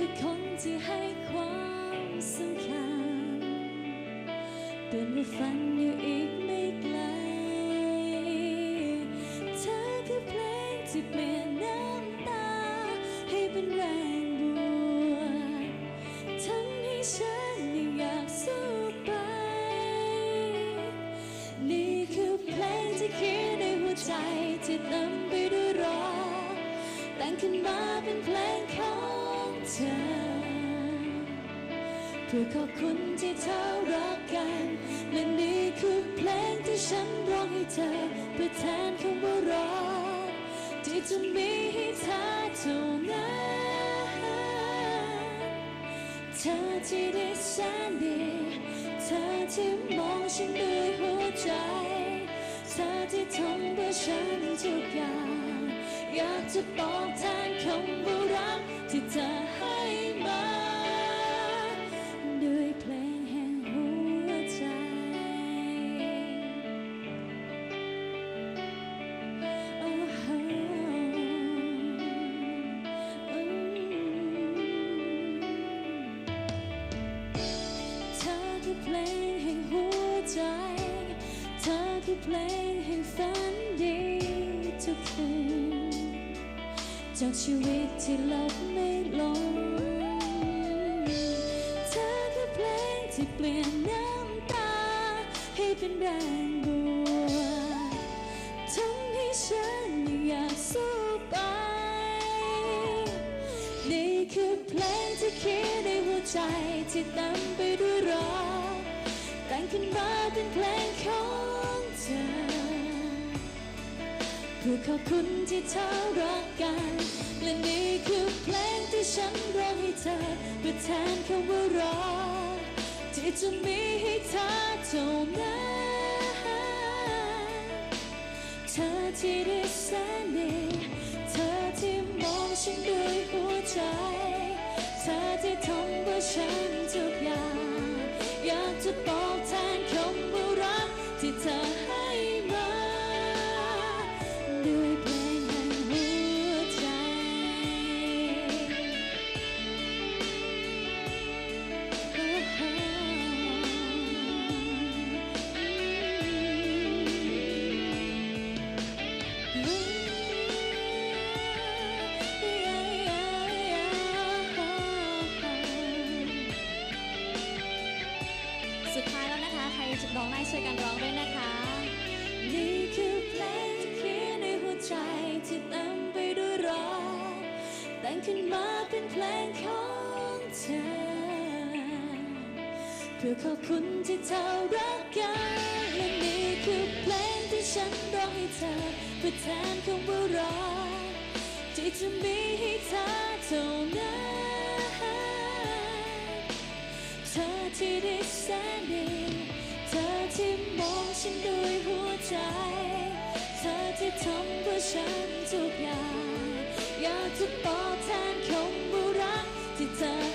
คือคนที่ให้ความสำคัญเตือนว่าฝันอยู่อีกไม่ไกลเธอคือเพลงที่เปลี่ยน ที่เต็มไปด้วยรักแต่งขึ้นมาเป็นเพลงของเธอ เพื่อขอบคุณที่เธอรักกันและนี่คือเพลงที่ฉันร้องให้เธอ เพื่อแทนคำว่ารักที่จะมีให้เธอเท่านั้นเธอที่ได้แสนดีเธอที่มองฉันด้วยหัวใจ ธอที่ทำเพื่อฉันทุกอย่างอยากจะตอบแทนคำว่ารักที่เธอให้มาด้วยเพลงแห่งหัวใจโอ้โหอืมเธอคือเพลงแห่งหัวใจ เธอคือเพลงแห่งฝันดีทุกคืนจากชีวิตที่หลับไม่ลงเธอคือเพลงที่เปลี่ยนน้ำตา ให้เป็นแรงบวกทำให้ฉันยังอยากสู้ไป นี่คือเพลงที่เขียนในหัวใจที่เต็มไปด้วยรักแต่งขึ้นมาเป็นเพลงของ ธอเพื่อขอบคุณที่เธอรักกันและนี่คือเพลงที่ฉันร้องให้เธอเพื่อแทนคำว่ารักที่จะมีให้เธอเท่านั้นเธอที่ได้ ช่วยกันร้องด้วยนะคะ นี่คือเพลงที่เขียนในหัวใจที่เต็มไปด้วยรักแต่งขึ้นมาเป็นเพลงของเธอ เพื่อขอบคุณที่เธอรักกันและนี่คือเพลงที่ฉันร้องให้เธอเพื่อแทนคำว่ารักที่จะมีให้เธอเท่านั้นเธอที่ได้แสนดี ที่มองฉันด้วยหัวใจ เธอที่ทำเพื่อฉันทุกอย่าง อยากจะตอบแทนคำว่ารักที่เธอ